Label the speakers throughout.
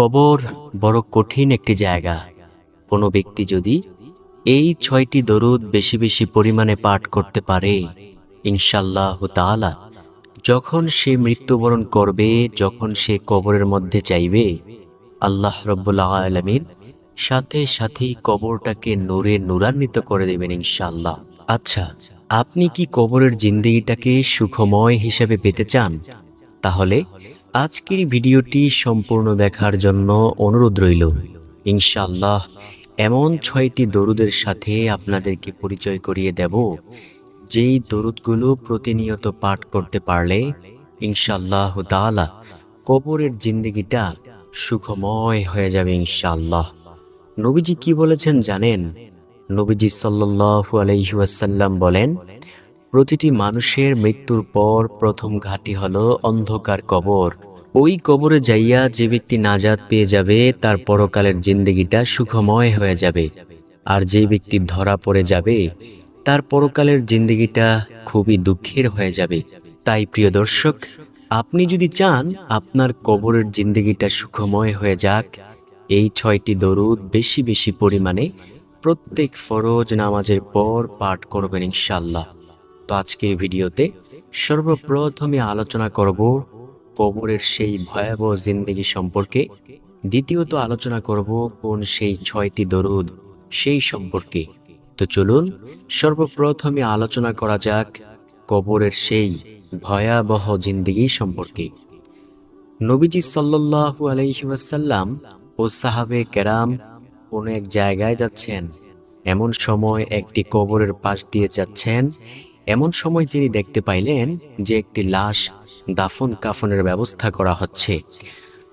Speaker 1: কবর বড় কঠিন একটি জায়গা। কোনো ব্যক্তি যদি এই ছয়টি দরুদ বেশি বেশি পরিমাণে পাঠ করতে পারে ইনশাল্লাহ তাআলা, যখন সে মৃত্যুবরণ করবে, যখন সে কবরের মধ্যে চাইবে, আল্লাহ রব্বুল আলমিন সাথে সাথেই কবরটাকে নূরে নূরান্বিত করে দেবেন ইনশাল্লাহ আচ্ছা আপনি কি কবরের জিন্দিগিটাকে সুখময় হিসেবে পেতে চান? তাহলে আজকের ভিডিওটি সম্পূর্ণ দেখার জন্য অনুরোধ রইল। ইনশাআল্লাহ, এমন ছয়টি দরুদের সাথে আপনাদেরকে পরিচয় করিয়ে দেব, যেই দরুদগুলো প্রতিনিয়ত পাঠ করতে পারলে ইনশাআল্লাহ তাআলা কবরের জিন্দিগিটা সুখময় হয়ে যাবে ইনশাআল্লাহ। নবীজি কি বলেছেন জানেন? নবীজি সাল্লাল্লাহু আলাইহি ওয়াসাল্লাম বলেন, প্রতিটি মানুষের মৃত্যুর পর প্রথম ঘাটি হলো অন্ধকার কবর। ওই কবরে যাইয়া যে ব্যক্তি নাজাদ পেয়ে যাবে, তার পরকালের জিন্দগিটা সুখময় হয়ে যাবে। আর যে ব্যক্তি ধরা পড়ে যাবে, তার পরকালের জিন্দগিটা খুবই দুঃখের হয়ে যাবে। তাই প্রিয় দর্শক, আপনি যদি চান আপনার কবরের জিন্দগিটা সুখময় হয়ে যাক, এই ছয়টি দরুদ বেশি বেশি পরিমাণে প্রত্যেক ফরজ নামাজের পর পাঠ করবেন ইনশাল্লাহ তো আজকের ভিডিওতে সর্বপ্রথমে আলোচনা করব কবরের সেই ভয়াবহ জিন্দগি সম্পর্কে দ্বিতীয়ত আলোচনা করব কোন সেই ছয়টি দরুদ, সেই সম্পর্কে। তো চলুন, সর্বপ্রথমে আলোচনা করা যাক কবরের সেই ভয়াবহ জিন্দগি সম্পর্কে। নবীজি সাল্লাল্লাহু আলাইহি ওয়াসাল্লাম ও সাহাবে কেরাম কোনো এক জায়গায় যাচ্ছেন। এমন সময় একটি কবরের পাশ দিয়ে যাচ্ছেন এমন সময় তিনি দেখতে পাইলেন যে একটি লাশ দাফন কাফনের ব্যবস্থা করা হচ্ছে।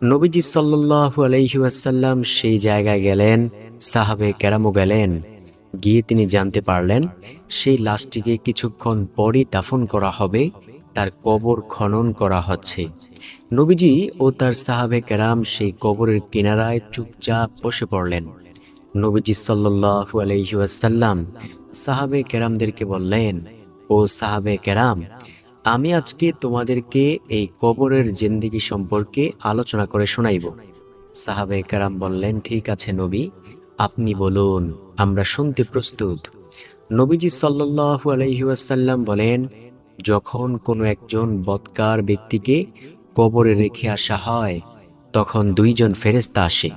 Speaker 1: নবীজি সাল্লাল্লাহু আলাইহি ওয়াসাল্লাম সেই জায়গায় গেলেন সাহাবে কেরামও গেলেন। গিয়ে তিনি জানতে পারলেন, সেই লাশটিকে কিছুক্ষণ পরই দাফন করা হবে, তার কবর খনন করা হচ্ছে। নবীজি ও তার সাহাবে কেরাম সেই কবরের কিনারায় চুপচাপ বসে পড়লেন। নবীজি সাল্লাল্লাহু আলাইহি ওয়াসাল্লাম সাহাবে কেরামদেরকে বললেন ও সাহাবে কেরাম, আমি আজকে তোমাদেরকে এই কবরের জিন্দিগি সম্পর্কে আলোচনা করে শোনাইব। সাহাবে কেরাম বললেন, ঠিক আছে নবী, আপনি বলুন, আমরা শুনতে প্রস্তুত। নবীজি সাল্লাল্লাহু আলাইহি ওয়াসাল্লাম বলেন, যখন কোনো একজন বৎকার ব্যক্তিকে কবরে রেখে আসা হয়, তখন দুইজন ফেরেস্তা আসে।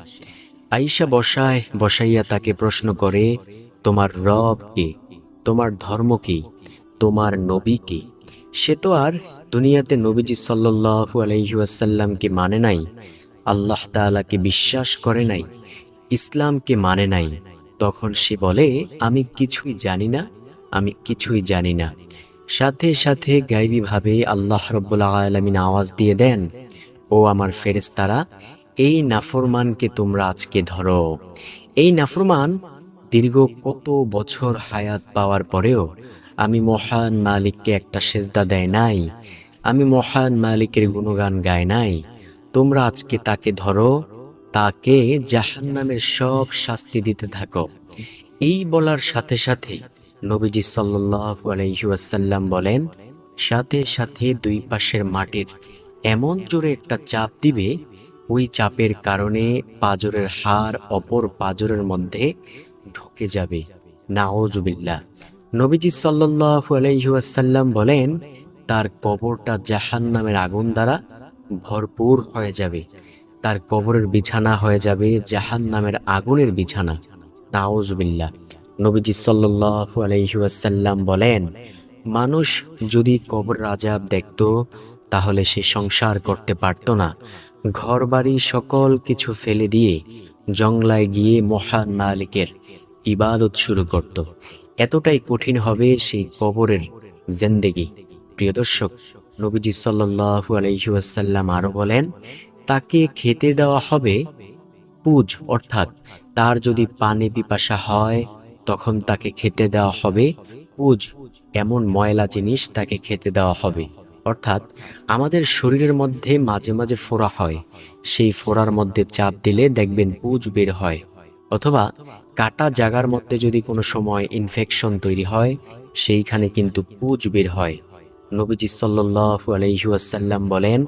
Speaker 1: আইসা বসায়, বসাইয়া তাকে প্রশ্ন করে, তোমার রব কে? তোমার ধর্ম কি? তোমার নবীকে। সে তো আর দুনিয়াতে নবীজি সাল্লাল্লাহু আলাইহি ওয়াসাল্লামকে মানে নাই, আল্লাহ তাআলাকে বিশ্বাস করে নাই, ইসলামকে মানে নাই। তখন সে বলে, আমি কিছুই জানি না, আমি কিছুই জানি না। সাথে সাথে গাইবীভাবে আল্লাহ রব্বুল আলমিন আওয়াজ দিয়ে দেন, ও আমার ফেরেস্তারা এই নাফরমানকে তোমরা আজকে ধরো। এই নাফরমান দীর্ঘ কত বছর হায়াত পাওয়ার পরেও আমি মহান মালিককে একটা সেজদা দেয় নাই, আমি মহান মালিকের গুণগান গায় নাই, তোমরা আজকে তাকে ধরো, তাকে জাহান্নামের সব শাস্তি দিতে থাকো। এই বলার সাথে সাথে নবীজি ওয়াসাল্লাম বলেন, সাথে সাথে দুই পাশের মাটির এমন জোরে একটা চাপ দিবে, ওই চাপের কারণে পাজরের হাড় অপর পাজরের মধ্যে ঢুকে যাবে। নাওজুবিল্লাহ নবীজি সাল্লাল্লাহু আলাইহি বলেন, তার কবরটা জাহান্নামের আগুন দ্বারা ভরপুর হয়ে যাবে। তার কবরের বিছানা হয়ে যাবে জাহান্নামের আগুনের বিছানা। নাওজুবিল্লাহ নবীজি সাল্লাল্লাহু আলাইহি ওয়াসাল্লাম বলেন, মানুষ যদি কবর রাজাব দেখত, তাহলে সে সংসার করতে পারত না। ঘরবাড়ি সকল কিছু ফেলে দিয়ে জংলায় গিয়ে মহান মালিকের ইবাদত শুরু করত। এতটাই কঠিন হবে সেই কবরের জেন্দেগি। প্রিয় দর্শক, নবীজি সাল্লাল্লাহু আলাইহি ওয়াসাল্লাম আরও বলেন, তাকে খেতে দেওয়া হবে পুজ, অর্থাৎ তার যদি পানি পিপাসা হয়, তখন তাকে খেতে দেওয়া হবে পুজ, এমন ময়লা জিনিস তাকে খেতে দেওয়া হবে। অর্থাৎ আমাদের শরীরের মধ্যে মাঝে মাঝে ফোড়া হয়। সেই ফোড়ার মধ্যে চাপ দিলে দেখবেন পুজ বের হয়। অথবা কাটা জায়গার মধ্যে যদি কোনো সময় ইনফেকশন তৈরি হয়, সেইখানে কিন্তু পুজ বের হয়। নবীজি সাল্লাল্লাহু আলাইহি ওয়াসাল্লাম বলেন,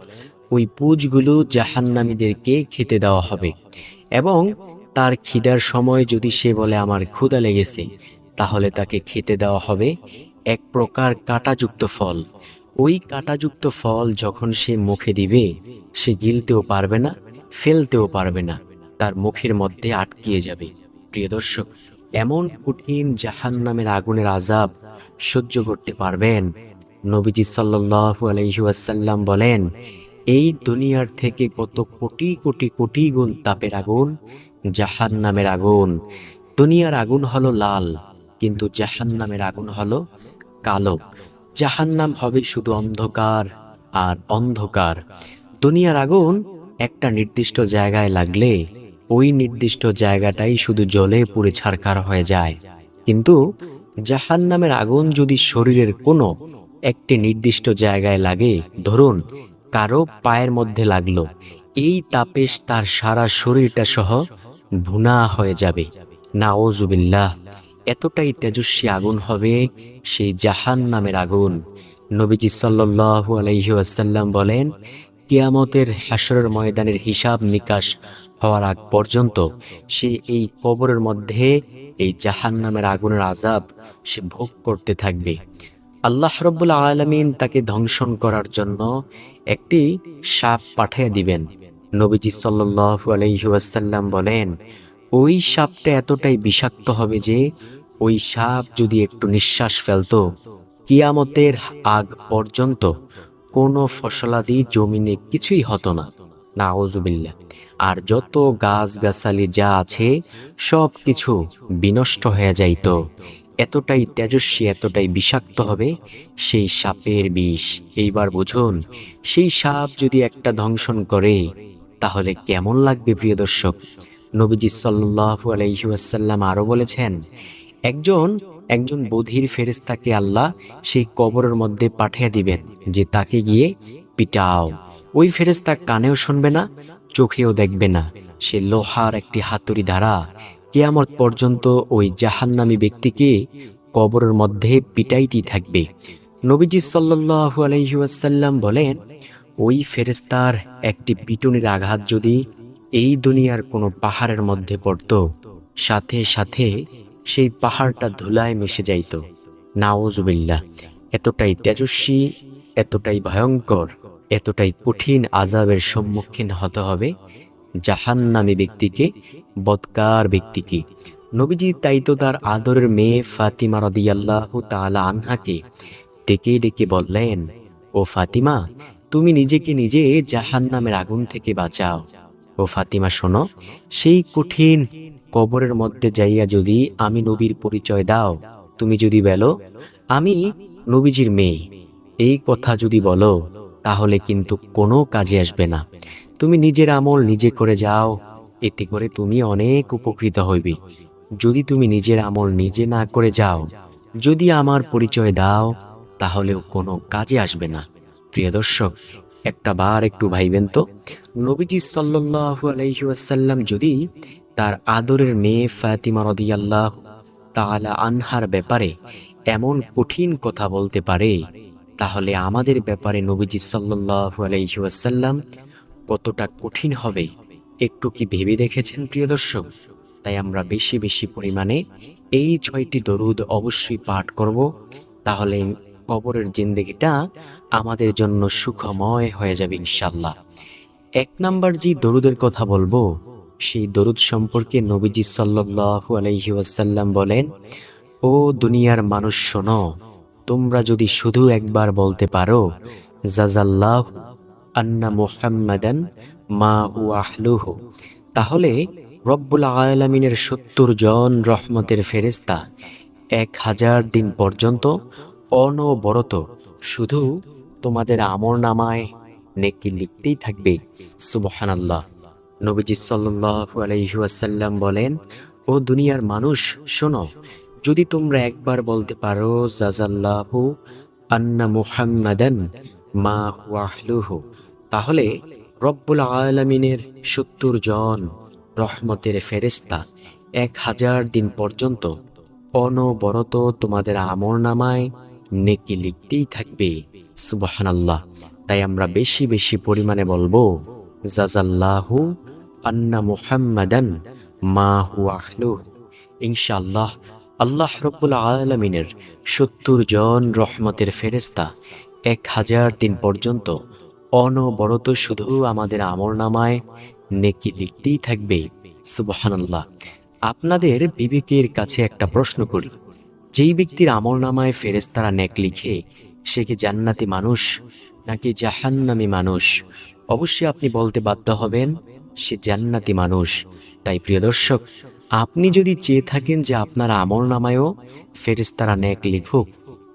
Speaker 1: ওই পুজগুলো জাহান্নামীদেরকে খেতে দেওয়া হবে এবং তার খিদার সময় যদি সে বলে, আমার ক্ষুদা লেগেছে তাহলে তাকে খেতে দেওয়া হবে এক প্রকার কাঁটাযুক্ত ফল। ওই কাঁটাযুক্ত ফল যখন সে মুখে দিবে, সে গিলতেও পারবে না, ফেলতেও পারবে না, তার মুখের মধ্যে আটকিয়ে যাবে। প্রিয় দর্শক, এমন কঠিন জাহান নামের আগুনের আজাব সহ্য করতে পারবেন? নবীজি সাল্লাল্লাহু আলাইহি ওয়াসাল্লাম বলেন, এই দুনিয়ার থেকে কত কোটি কোটি কোটি গুণ তাপের আগুন? জাহান নামের আগুন। দুনিয়ার আগুন হলো লাল, কিন্তু জাহান নামের আগুন হলো কালো। জাহান্নাম হবে শুধু অন্ধকার আর অন্ধকার। দুনিয়ার আগুন একটা নির্দিষ্ট জায়গায় লাগলে ওই নির্দিষ্ট জায়গাটাই শুধু জলে পুড়ে ছারখার হয়ে যায়। কিন্তু জাহান্নামের আগুন যদি শরীরের কোনো একটি নির্দিষ্ট জায়গায় লাগে, ধরুন কারও পায়ের মধ্যে লাগল, এই তাপে তার সারা শরীরটা সহ ভুনা হয়ে যাবে। নাওজুবিল্লাহ এতটাই তেজস্বী আগুন হবে সেই জাহান নামের আগুন। নবীজি সাল্লাল্লাহু আলাইহি ওয়াসাল্লাম বলেন কিয়ামতের হাসরের ময়দানের হিসাব নিকাশ হওয়ার আগ পর্যন্ত সে এই কবরের মধ্যে, এই জাহান নামের আগুনের আজাব সে ভোগ করতে থাকবে। আল্লাহ রব্বুল আলমিন তাকে ধ্বংসন করার জন্য একটি সাপ পাঠিয়ে দিবেন। নবীজি সাল্লাল্লাহু আলাইহি ওয়াসাল্লাম বলেন, ওই সাপটা এতটাই বিষাক্ত হবে যে ওই সাপ যদি একটু নিঃশ্বাস ফেলতো, কিয়ামতের আগ পর্যন্ত কোনো ফসলাদি জমিনে কিছুই হতো না। নাউজুবিল্লাহ। আর যত গাছ গাছালি যা আছে, সব কিছু বিনষ্ট হয়ে যাইত। এতটাই তেজস্বী, এতটাই বিষাক্ত হবে, সেই সাপের বিষ। এইবার বুঝুন, সেই সাপ যদি একটা ধ্বংসন করে, তাহলে কেমন লাগবে প্রিয় দর্শক? নবীজি সাল্লাল্লাহু আলাইহি আরও বলেছেন, একজন একজন বধির ফেরেশতাকে আল্লাহ সেই কবরের মধ্যে পাঠিয়ে দিবেন, যে তাকে গিয়ে পিটাও। ওই ফেরেশতা কানেও শুনবে না, চোখেও দেখবে না। সে লোহার একটি হাতুড়ি দ্বারা কেয়ামত পর্যন্ত ওই জাহান্নামী ব্যক্তিকে কবরের মধ্যে পিটাইতেই থাকবে। নবীজি সাল্লাল্লাহু আলাইহি ওয়াসাল্লাম বলেন, ওই ফেরেশতার একটি পিটুনির আঘাত যদি এই দুনিয়ার কোনো পাহাড়ের মধ্যে পড়তো, সাথে সাথে সেই পাহাড়টা ধুলায় মিশে যাইত। নাওজুবিল্লাহ এতটাই তেজস্বী, এতটাই ভয়ঙ্কর, এতটাই কঠিন আজাবের সম্মুখীন হতে হবে জাহান্নামী ব্যক্তিকে, বদকার ব্যক্তিকে। নবীজি তাই তো তার আদরের মেয়ে ফাতিমা রদিয়াল্লাহু তাআলা আনহাকে ডেকে ডেকে বললেন, ও ফাতিমা, তুমি নিজেকে নিজে জাহান্নামের আগুন থেকে বাঁচাও। ও ফাতিমা, শোনো, সেই কঠিন কবরের মধ্যে যাইয়া যদি আমি নবীর পরিচয় দাও, তুমি যদি বলো, আমি নবীজির মেয়ে। এই কথা যদি বলো, তাহলে কিন্তু কোনো কাজে আসবে না। তুমি নিজের আমল নিজে করে যাও, এতে করে তুমি অনেক উপকৃত হইবে। যদি তুমি নিজের আমল নিজে না করে যাও, যদি আমার পরিচয় দাও, তাহলেও কোনো কাজে আসবে না। প্রিয় দর্শক, একটা বার একটু ভাইবেন তো। নবীজি সাল্লাল্লাহু আলাইহি ওয়াসাল্লাম যদি তার আদরের মেয়ে ফাতিমা রাদিয়াল্লাহু তাআলা আনহার ব্যাপারে এমন কঠিন কথা বলতে পারে, তাহলে আমাদের ব্যাপারে নবীজি সাল্লাল্লাহু আলাইহি ওয়াসাল্লাম কতটা কঠিন হবে একটু কি ভেবে দেখেছেন প্রিয় দর্শক? তাই আমরা বেশি বেশি পরিমাণে এই ছয়টি দরুদ অবশ্যই পাঠ করব, তাহলে কবরের জিন্দগিটা আমাদের জন্য সুখময় হয়ে যাবে ইনশাল্লাহ এক নাম্বার যে দরুদের কথা বলব সেই দরুদ সম্পর্কে নবীজি সাল্লাল্লাহু আলাইহি ওয়াসাল্লাম বলেন, ও দুনিয়ার মানুষ শোনো, তোমরা যদি শুধু একবার বলতে পারো জাজাল্লাহ আন্না মুহাম্মাদান মা হু আহলুহু, তাহলে রব্বুল আলামিনের সত্তর জন রহমতের ফেরেস্তা এক হাজার দিন পর্যন্ত অনবরত শুধু তোমাদের আমর নামায় নেকি লিখতেই থাকবে, সুবহানাল্লাহ। নবীজি সাল্লাল্লাহু আলাইহি ওয়াসাল্লাম বলেন, ও দুনিয়ার মানুষ, শোনো, যদি তোমরা একবার বলতে পারো জাজাল্লাহু আন্না মুহাম্মাদান মা আহলুহু, তাহলে রব্বুল আলামিনের সত্তর জন রহমতের ফেরেস্তা এক হাজার দিন পর্যন্ত অনবরত তোমাদের আমর নামায় নেকি লিখতেই থাকবে। সুবহানাল্লাহ। তাই আমরা বেশি বেশি পরিমাণে বলব জাজাল্লাহু আন্না মুহাম্মাদান মা হু আহলু ইনশাআল্লাহ আল্লাহ রব্বুল আলমিনের সত্তর জন রহমতের ফেরেস্তা এক হাজার দিন পর্যন্ত অনবরত শুধু আমাদের আমর নামায় নেকি লিখতেই থাকবে। সুবহানাল্লাহ। আপনাদের বিবেকের কাছে একটা প্রশ্ন করি। যেই ব্যক্তির আমল নামায় ফেরেস্তারা নেক লিখে, সে কি জান্নাতি মানুষ নাকি জাহান্নামি মানুষ? অবশ্যই আপনি বলতে বাধ্য হবেন। সে জান্নাতি মানুষ। তাই প্রিয় দর্শক, আপনি যদি চেয়ে থাকেন যে আপনার আমল নামায়ও ফেরেস্তারা নেক লিখুক,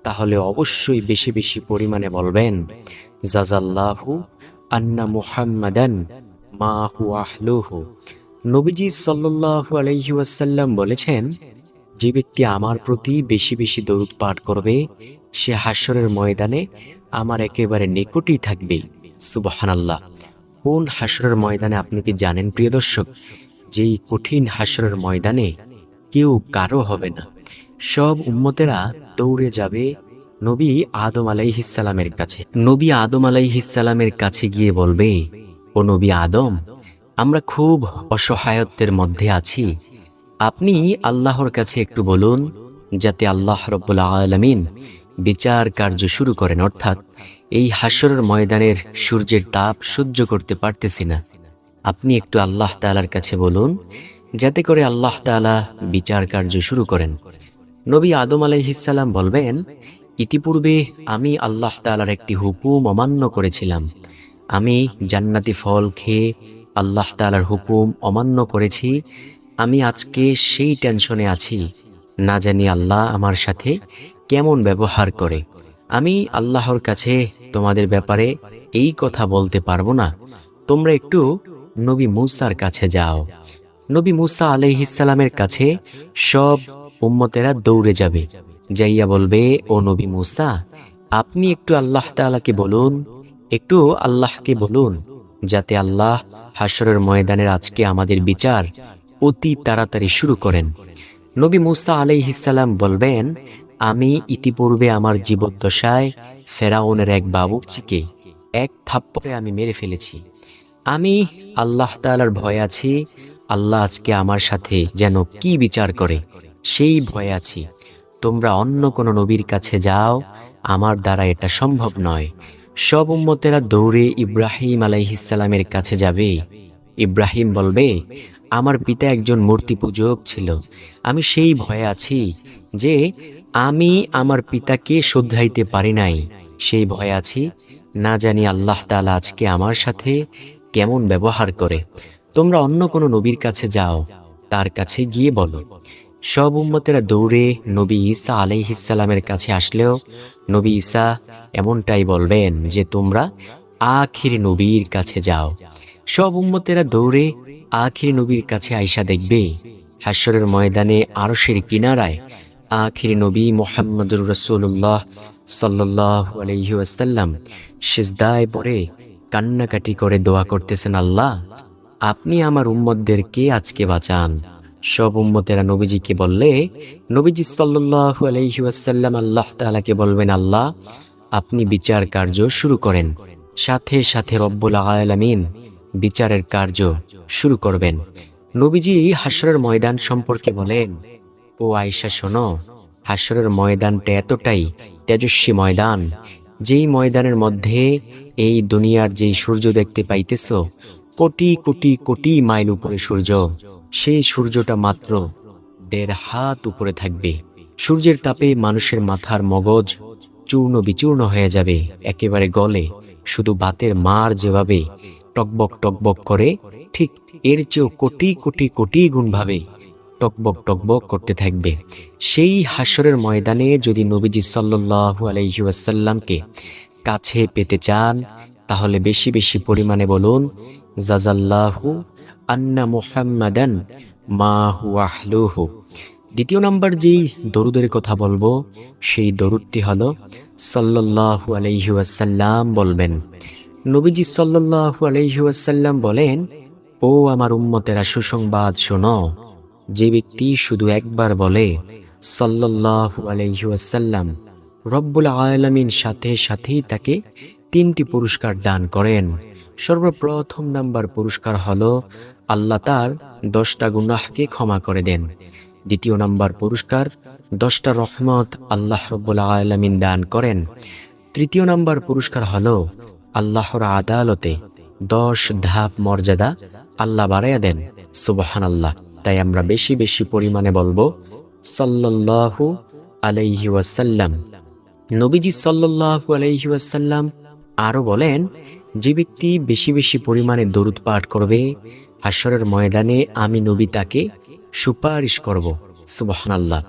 Speaker 1: তাহলে অবশ্যই বেশি বেশি পরিমাণে বলবেন জাজাল্লাহু আন্না মুহাম্মাদান মা হু আহলুহু। নবীজি সাল্লাল্লাহু আলাইহি ওয়াসাল্লাম বলেছেন, যে ব্যক্তি আমার প্রতি বেশি বেশি দরুদ পাঠ করবে, সে হাস্যরের ময়দানে আমার একেবারে নিকটেই থাকবে। সুবহানাল্লাহ। কোন হাসরের ময়দানে আপনি কি জানেন, প্রিয় দর্শক? যেই কঠিন হাসরের ময়দানে কেউ কারও হবে না। সব উম্মতেরা দৌড়ে যাবে নবী আদম আলাইহিসালামের কাছে। নবী আদম আলাইহিসালামের কাছে গিয়ে বলবে, ও নবী আদম, আমরা খুব অসহায়ত্বের মধ্যে আছি। আপনি আল্লাহর কাছে একটু বলুন, যাতে আল্লাহ রব্বুল আলমিন বিচার কার্য শুরু করেন। অর্থাৎ এই হাসরের ময়দানের সূর্যের তাপ সহ্য করতে পারতেছি না। আপনি একটু আল্লাহ তালার কাছে বলুন, যাতে করে আল্লাহ তালা বিচার কার্য শুরু করেন। নবী আদম আলাইহিসাল্লাম বলবেন, ইতিপূর্বে আমি আল্লাহ তালার একটি হুকুম অমান্য করেছিলাম। আমি জান্নাতি ফল খেয়ে আল্লাহ তালার হুকুম অমান্য করেছি। আমি আজকে সেই টেনশনে আছি, না জানি আল্লাহ আমার সাথে কেমন ব্যবহার করে। আমি আল্লাহর কাছে তোমাদের ব্যাপারে এই কথা বলতে পারব না। তোমরা একটু নবী মুসার কাছে যাও। নবী মুসা আলাইহিসালামের কাছে সব উম্মতেরা দৌড়ে যাবে। যাইয়া বলবে, ও নবী মুসা, আপনি একটু আল্লাহ তাআলাকে বলুন, একটু আল্লাহকে বলুন, যাতে আল্লাহ হাসরের ময়দানের আজকে আমাদের বিচার অতি তাড়াতাড়ি শুরু করেন। নবী মুসা আলাইহিসাল্লাম বলবেন আমি ইতিপূর্বে আমার জীবদ্দশায় ফেরাউনের এক বাবুকচিকে এক থাপ্পড়ে আমি মেরে ফেলেছি। আমি আল্লাহ তাআলার ভয় আছি। আল্লাহ আজকে আমার সাথে যেন কি বিচার করে, সেই ভয় আছি। তোমরা অন্য কোনো নবীর কাছে যাও, আমার দ্বারা এটা সম্ভব নয়। সব উম্মতেরা দৌড়ে ইব্রাহিম আলাইহিসালামের কাছে যাবে। ইব্রাহিম বলবে, আমার পিতা একজন মূর্তি পূজক ছিল। আমি সেই ভয়ে আছি যে আমি আমার পিতাকে শ্রদ্ধাইতে পারি নাই। সেই ভয়ে আছি, না জানি আল্লাহ তাআলা আজকে আমার সাথে কেমন ব্যবহার করে। তোমরা অন্য কোনো নবীর কাছে যাও, তার কাছে গিয়ে বলো। সব উম্মতেরা দৌড়ে নবী ঈসা আলাইহিসালামের কাছে আসলেও, নবী ঈসা এমনটাই বলবেন যে, তোমরা আখির নবীর কাছে যাও। সব উম্মতেরা দৌড়ে আখির নবীর কাছে আইসা দেখবে হাসরের ময়দানে আরশের কিনারায় আখির নবী মোহাম্মদুর রসুল্লাহ সাল্লাহ আলহিউসাল্লাম সিজদায় পরে কান্নাকাটি করে দোয়া করতেছেন, আল্লাহ, আপনি আমার উম্মতদেরকে আজকে বাঁচান? সব উম্মতেরা নবীজিকে বললে, নবীজি সাল্লাহ আলহিউসাল্লাম আল্লাহ তালাকে বলবেন, আল্লাহ, আপনি বিচার কার্য শুরু করেন। সাথে সাথে রব্বুল আলামিন বিচারের কার্য শুরু করবেন। নবীজি হাসরের ময়দান সম্পর্কে বলেন ও আয়সা শোনো হাসরের ময়দানটা এতটাই তেজস্বী ময়দান, যেই ময়দানের মধ্যে এই দুনিয়ার যেই সূর্য দেখতে পাইতেছ, কোটি কোটি কোটি মাইল উপরে সূর্য, সেই সূর্যটা মাত্র দেড় হাত উপরে থাকবে। সূর্যের তাপে মানুষের মাথার মগজ চূর্ণ বিচূর্ণ হয়ে যাবে, একেবারে গলে, শুধু বাতের মার যেভাবে টকবক টকবক করে, ঠিক এর চেয়েও কোটি কোটি কোটি গুণ ভাবে টকবক টকবক করতে থাকবে। সেই হাসরের ময়দানে যদি নবীজি সাল্লাল্লাহু আলাইহি ওয়াসাল্লামকে কাছে পেতে চান, তাহলে বেশি বেশি পরিমাণে বলুন, জাজাল্লাহু আন্না মুহাম্মাদান মা হুয়া আহলুহু। দ্বিতীয় নাম্বার যেই দরুদের কথা বলব, সেই দরুদটি হলো, সাল্লাল্লাহু আলাইহি ওয়াসাল্লাম বলবেন। নবীজি সাল্লাল্লাহু আলাইহি ওয়াসাল্লাম বলেন, ও আমার উম্মতেরা, সুসংবাদ শোনো। যে ব্যক্তি শুধু একবার বলে ওয়াসাল্লাম, রব্বুল আলামিন সাথে সাথেই তাকে তিনটি পুরস্কার দান করেন। সর্বপ্রথম নাম্বার পুরস্কার হল, আল্লাহ তার দশটা গুনাহকে ক্ষমা করে দেন। দ্বিতীয় নাম্বার পুরস্কার, দশটা রহমত আল্লাহ রব্বুল আলমিন দান করেন। তৃতীয় নাম্বার পুরস্কার হল, আল্লাহর আদালতে দশ ধাপ মর্যাদা আল্লাহ বাড়াইয়া দেন। সুবহান আল্লাহ তাই আমরা বেশি বেশি পরিমাণে বলব, সাল্লাল্লাহু আলাইহি ওয়াসাল্লাম। নবীজি সাল্লাল্লাহু আলাইহি ওয়াসাল্লাম আরও বলেন, যে ব্যক্তি বেশি বেশি পরিমাণে দরুদ পাঠ করবে হাসরের ময়দানে আমি নবী তাকে সুপারিশ করব। সুবহান আল্লাহ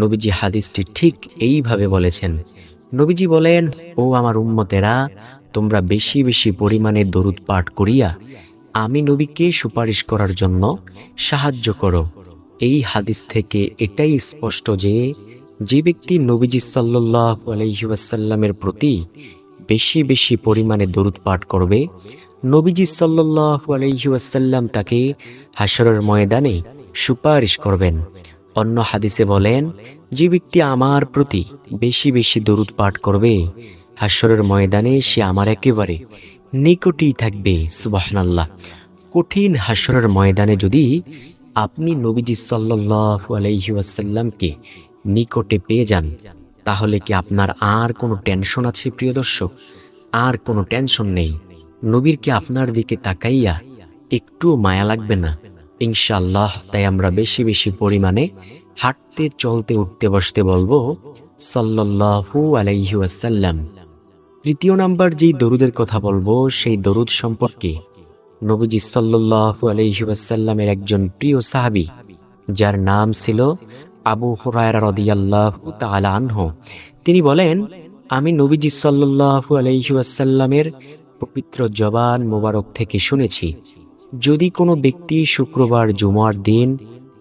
Speaker 1: নবীজি হাদিসটি ঠিক এইভাবে বলেছেন। নবীজি বলেন, ও আমার উম্মতেরা, তোমরা বেশি বেশি পরিমাণে দরুদ পাঠ করিয়া আমি নবীকে সুপারিশ করার জন্য সাহায্য করো। এই হাদিস থেকে এটাই স্পষ্ট যে যে ব্যক্তি নবীজি সাল্লাহ আলহিউসাল্লামের প্রতি বেশি বেশি পরিমাণে দরুদ পাঠ করবে, নবীজি সাল্লাহ আলহিউসাল্লাম তাকে হাসরের ময়দানে সুপারিশ করবেন। অন্য হাদিসে বলেন, যে ব্যক্তি আমার প্রতি বেশি বেশি দরুদ পাঠ করবে হাসরের ময়দানে সে আমার একেবারে নিকটেই থাকবে, সুবাহনাল্লাহ। কঠিন হাসরের ময়দানে যদি আপনি নবীজি সাল্লাহ আলহিউসাল্লামকে নিকটে পেয়ে যান, তাহলে কি আপনার আর কোনো টেনশন আছে প্রিয় দর্শক? আর কোনো টেনশন নেই। নবীর কি আপনার দিকে তাকাইয়া একটু মায়া লাগবে না? ইনশাল্লাহ তাই আমরা বেশি বেশি পরিমাণে হাঁটতে, চলতে, উঠতে, বসতে বলব সাল্লাহু আলাইহি আসাল্লাম তৃতীয় নাম্বার যেই দরুদের কথা বলব, সেই দরুদ সম্পর্কে নবীজি সাল্লাহু আলাইহি আসাল্লামের একজন প্রিয় সাহাবি, যার নাম ছিল আবু হুরায়রা রদিয়াল্লাহু আনহু। তিনি বলেন, আমি নবীজি সাল্লাল্লাহু আলাইহি ওয়াসাল্লামের পবিত্র জবান মোবারক থেকে শুনেছি, যদি কোনো ব্যক্তি শুক্রবার জুমার দিন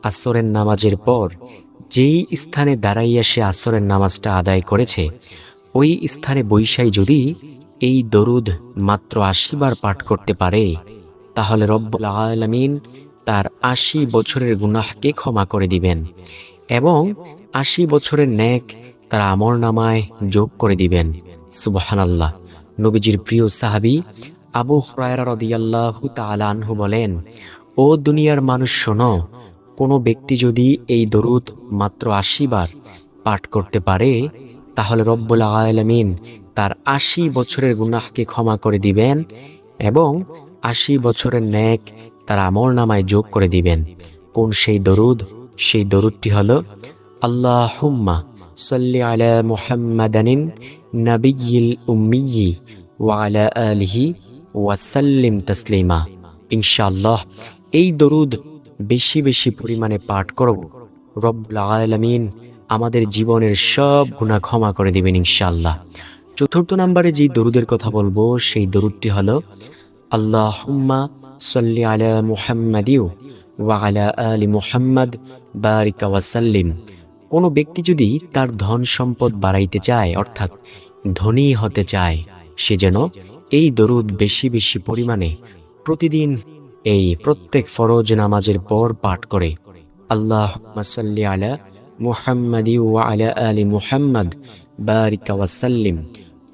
Speaker 1: আসরের নামাজের পর যেই স্থানে দাঁড়াইয়া সে আসরের নামাজটা আদায় করেছে ওই স্থানে বৈশাই যদি এই দরুদ মাত্র আশিবার পাঠ করতে পারে, তাহলে রব্বুল আলমিন তার আশি বছরের গুনাহকে ক্ষমা করে দিবেন এবং আশি বছরের ন্যাক তার আমর নামায় যোগ করে দিবেন। সুবহানাল্লাহ। নবীজির প্রিয় সাহাবি আবু হরায়রা আনহু বলেন, ও দুনিয়ার মানুষ শোনো, কোনো ব্যক্তি যদি এই দরুদ মাত্র আশি বার পাঠ করতে পারে তাহলে রব্বুল আলমিন তার আশি বছরের গুনাহকে ক্ষমা করে দিবেন এবং আশি বছরের ন্যাক তার আমল নামায় যোগ করে দিবেন। কোন সেই দরুদ? সেই দরুদটি হল আল্লাহ হুম্মা সাল্লি আলা মুহাম্মাদানিন নাবিয়িল উম্মিয়ি ওয়ালা আলিহি ওয়াসাল্লিম তসলিমা। ইনশাআল্লাহ, এই দরুদ বেশি বেশি পরিমাণে পাঠ করব। রব্বুল আলমিন আমাদের জীবনের সব গুণা ক্ষমা করে দিবেন ইনশাআল্লাহ। চতুর্থ নম্বরে যে দরুদের কথা বলব, সেই দরুদটি হলো আল্লাহ সাল্লি আলা মুহাম্মাদিউ ওয়ালা আলি মুহাম্মদ, বারিকা ওয়াসাল্লিম কোনো ব্যক্তি যদি তার ধন সম্পদ বাড়াইতে চায়, অর্থাৎ ধনী হতে চায়, সে যেন এই দরুদ বেশি বেশি পরিমাণে প্রতিদিন এই প্রত্যেক ফরজ নামাজের পর পাঠ করে। আল্লাহ মাসাল্লি আলা মুহাম্মাদি ওয়া আলা মুহাম্মদ। বারিকা ওয়াসাল্লিম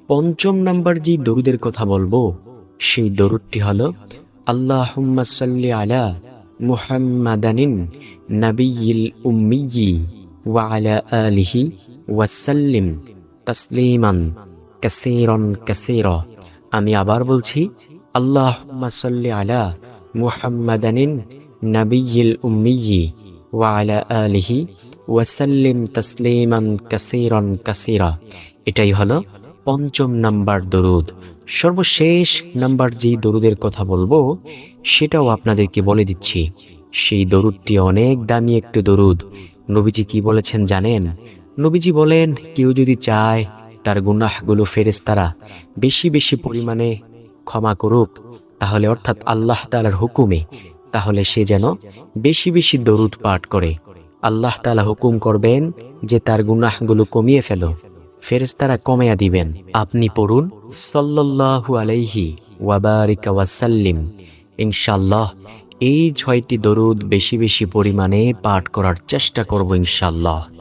Speaker 1: পঞ্চম নাম্বার যে দরুদের কথা বলব, সেই দরুদটি হলো আল্লাহ সাল্লি আলা মুহাম্মাদানিন নবিয়িল উম্মিয়ি ওয়া আলা আলিহি ওয়াসাল্লিম তসলিমান, কাসীরান কাসীরা। আমি আবার বলছি আল্লাহ সাল্লি আলা মুহাম্মাদানিন নবিয়িল উম্মিয়ি ওয়া আলা আলিহি ওয়াসাল্লিম তসলিমান কাসীরান কাসীরা। এটাই হলো পঞ্চম নাম্বার দরুদ। সর্বশেষ নাম্বার যে দরুদের কথা বলব, সেটাও আপনাদেরকে বলে দিচ্ছি। সেই দরুদটি অনেক দামি একটি দরুদ। নবীজি কি বলেছেন জানেন? নবীজি বলেন, কেউ যদি চায় তার গুনাহগুলো ফেরেস তারা বেশি বেশি পরিমাণে ক্ষমা করুক, তাহলে অর্থাৎ আল্লাহ তালার হুকুমে, তাহলে সে যেন বেশি বেশি দরুদ পাঠ করে। আল্লাহ তালা হুকুম করবেন যে তার গুনাহগুলো কমিয়ে ফেলো। ফেরেস্তারা কমাইয়া দিবেন। আপনি পড়ুন সল্লাহু আলাইহি ওয়াবারিকা ওয়াসাল্লিম ইনশাল্লাহ এই ছয়টি দরুদ বেশি বেশি পরিমাণে পাঠ করার চেষ্টা করব ইনশাল্লাহ